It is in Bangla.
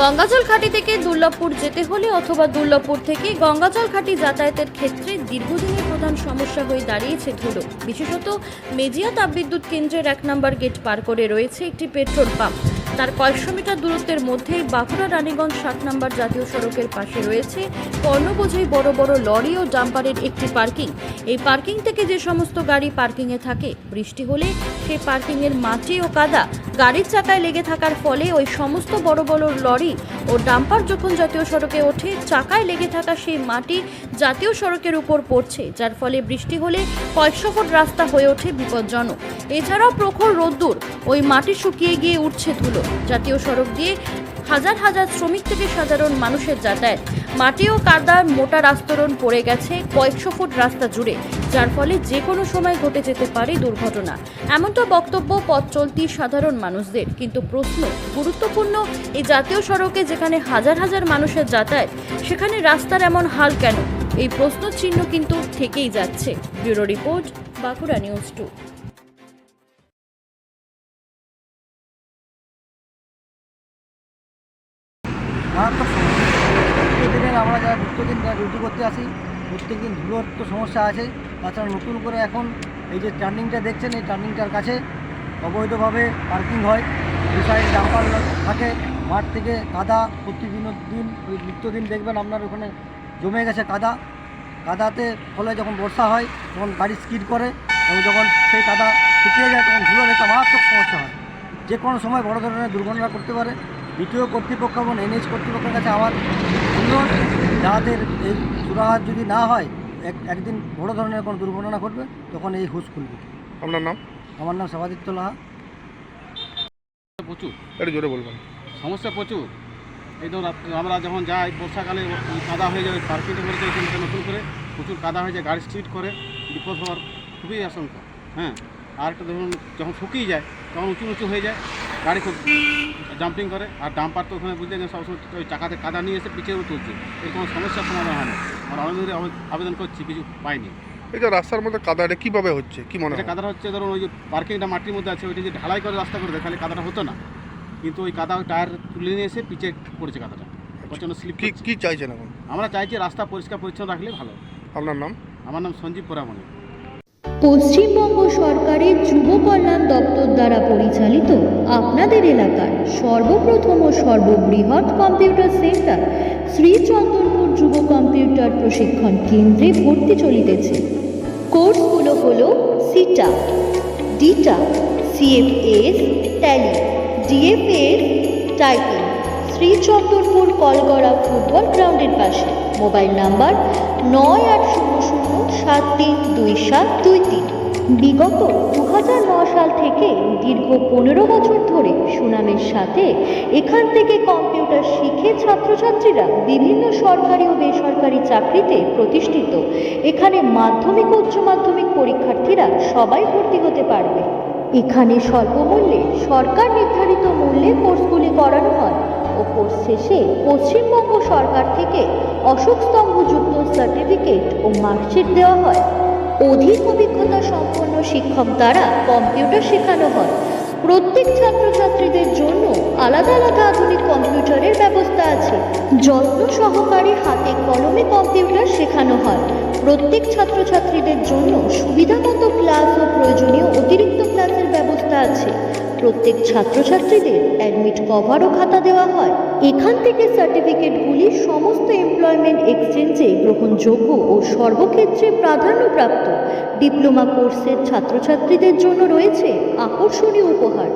গঙ্গাজল ঘাটি থেকে দুর্লভপুর যেতে হলে অথবা দুর্লভপুর থেকে গঙ্গাজল খাটি যাতায়াতের ক্ষেত্রে দীর্ঘদিনের প্রধান সমস্যা হয়ে দাঁড়িয়েছে ধুলো। বিশেষত মেজিয়া তাপবিদ্যুৎ কেন্দ্রের এক নম্বর গেট পার করে রয়েছে একটি পেট্রোল পাম্প। তার কয়েকশো মিটার দূরত্বের মধ্যেই বাঁকুড়া রানীগঞ্জ সাত নম্বর জাতীয় সড়কের পাশে রয়েছে পণ্যবোঝাই বড় বড় লরি ও ডাম্পারের একটি পার্কিং। এই পার্কিং থেকে যে সমস্ত গাড়ি পার্কিংয়ে থাকে, বৃষ্টি হলে সেই পার্কিংয়ের মাটি ও কাদা গাড়ির চাকায় লেগে থাকার ফলে ওই সমস্ত বড় বড় লরি ও ডাম্পার যখন জাতীয় সড়কে ওঠে, চাকায় লেগে থাকা সেই মাটি জাতীয় সড়কের উপর পড়ছে, যার ফলে বৃষ্টি হলে কয়েকশো ফুট রাস্তা হয়ে ওঠে বিপজ্জনক। এছাড়াও প্রখর রোদ্দুর, ওই মাটি শুকিয়ে গিয়ে উঠছে ধুলো। জাতীয় সড়ক দিয়ে হাজার হাজার শ্রমিক থেকে সাধারণ মানুষের যাতায়াত। মাটি ও কাদার মোটা আস্তরণ পড়ে গেছে কয়েকশো ফুট রাস্তা জুড়ে, যার ফলে যে কোনো সময় ঘটে যেতে পারে দুর্ঘটনা। এমনটা বক্তব্য পথ চলতি সাধারণ মানুষদের। কিন্তু প্রশ্ন গুরুত্বপূর্ণ এই জাতীয় সড়কে যেখানে হাজার হাজার মানুষের যাতায়াত, সেখানে রাস্তার এমন হাল কেন? এই প্রশ্ন চিহ্ন কিন্তু থেকেই যাচ্ছে। Bureau report, Bankura news two. যারা প্রত্যেকদিন যারা ডিউটি করতে আসি। প্রত্যেকদিন ধুলোর তো সমস্যা আছে। তাছাড়া নতুন করে এখন এই যে টার্নিংটা দেখছেন, এই টার্নিংটার কাছে অবৈধভাবে পার্কিং হয়। দু সাইড ডাম্পার থাকে। মাঠ থেকে কাদা প্রতিদিন দিন নিত্যদিন দেখবেন আপনার ওখানে জমে গেছে কাদা। কাদাতে ফলে যখন বর্ষা হয়, তখন গাড়ি স্কিড করে এবং যখন সেই কাদা শুকিয়ে যায়, তখন ধুলোর একটা মারাত্মক সমস্যা হয়। যে কোনো সময় বড় ধরনের দুর্ঘটনা করতে পারে। দ্বিতীয় কর্তৃপক্ষ এবং এনএইচ কর্তৃপক্ষের কাছে আমার অনুরোধ যাদের এই সুরাহাত যদি না হয় এক একদিন বড় ধরনের কোনো দুর্ঘটনা ঘটবে তখন এই হুঁশ খুলবে। আপনার নাম? আমার নাম সবাদিত্য লাহা। প্রচুর। একটু জোরে বলবেন। সমস্যা প্রচুর। এই ধরুন আমরা যখন যাই বর্ষাকালে কাদা হয়ে যায় পার্কিংটা করেছে এখানে নতুন করে প্রচুর কাদা হয়ে যায় গাড়ি স্ট্রিট করে বিপদ হওয়ার খুবই আশঙ্কা। হ্যাঁ আর একটা ধরুন যখন শুকিয়ে যায় তখন উঁচু উঁচু হয়ে যায় গাড়ি খুব জাম্পিং করে আর ডাম্পার তো ওখানে বুঝতে গেলে সবসময় ওই চাকাতে কাদা নিয়ে এসে পিছিয়ে তুলছে। এর কোনো সমস্যার সমাধান হয় না। আর অনেক ধরে আবেদন করছি কিছু পাইনি। এই যে রাস্তার মধ্যে কাদাটা কীভাবে হচ্ছে? কি মনে এটা হয়? কাদাটা হচ্ছে ধরুন ওই যে পার্কিংটা মাটির মধ্যে আছে ওইটা যে ঢালাই করে রাস্তা করে দেয় তাহলে কাদাটা হতো না। কিন্তু ওই কাদা ওই টায়ার তুলে নিয়ে এসে পিছিয়ে পড়েছে কাদাটা। প্রচণ্ড স্লিপ কি চাইছেন এখন? আমরা চাইছি রাস্তা পরিষ্কার পরিচ্ছন্ন রাখলে ভালো। আপনার নাম? আমার নাম সঞ্জীব পোরামণি পশ্চিমবঙ্গ সরকারের যুব কল্যাণ দপ্তর দ্বারা পরিচালিত আপনাদের এলাকার সর্বপ্রথম ও সর্ববৃহৎ কম্পিউটার সেন্টার শ্রীচন্দনপুর যুব কম্পিউটার প্রশিক্ষণ কেন্দ্রে ভর্তি চলিতেছে। কোর্সগুলো হলো CITA, DITA, CFS, Tally, DFS, typing. Srichandanpur Kalgara football গ্রাউন্ডের পাশে। মোবাইল নাম্বার নয় আট শূন্য শূন্য সাত তিন দুই সাত দুই তিন। বিগত দু হাজার নয় সাল থেকে দীর্ঘ পনেরো বছর ধরে সুনামের সাথে এখান থেকে কম্পিউটার শিখে ছাত্রছাত্রীরা বিভিন্ন সরকারি ও বেসরকারি চাকরিতে প্রতিষ্ঠিত। এখানে মাধ্যমিক উচ্চ মাধ্যমিক পরীক্ষার্থীরা সবাই ভর্তি হতে পারবে। এখানে স্বল্প মূল্যে সরকার নির্ধারিত মূল্যে কোর্সগুলি করানো হয়। ও কোর্স শেষে পশ্চিমবঙ্গ সরকার থেকে অশোক স্তম্ভযুক্ত সার্টিফিকেট ও মার্কশিট দেওয়া হয়। অধিক অভিজ্ঞতা সম্পন্ন শিক্ষক দ্বারা কম্পিউটার শেখানো হয়। প্রত্যেক ছাত্রছাত্রীদের জন্য আলাদা আলাদা আধুনিক কম্পিউটারের ব্যবস্থা আছে। যত্ন সহকারে হাতে কলমে কম্পিউটার শেখানো হয়। প্রত্যেক ছাত্রছাত্রীদের জন্য সুবিধামতো ক্লাস ও প্রয়োজনীয় অতিরিক্ত ক্লাসের ব্যবস্থা আছে। প্রত্যেক ছাত্রছাত্রীদের অ্যাডমিট কভার ও খাতা দেওয়া হয়। এখান থেকে সার্টিফিকেটগুলি সমস্ত এমপ্লয়মেন্ট এক্সচেঞ্জে গ্রহণযোগ্য ও সর্বক্ষেত্রে প্রাধান্যপ্রাপ্ত। ডিপ্লোমা কোর্সের ছাত্রছাত্রীদের জন্য রয়েছে আকর্ষণীয় উপহার।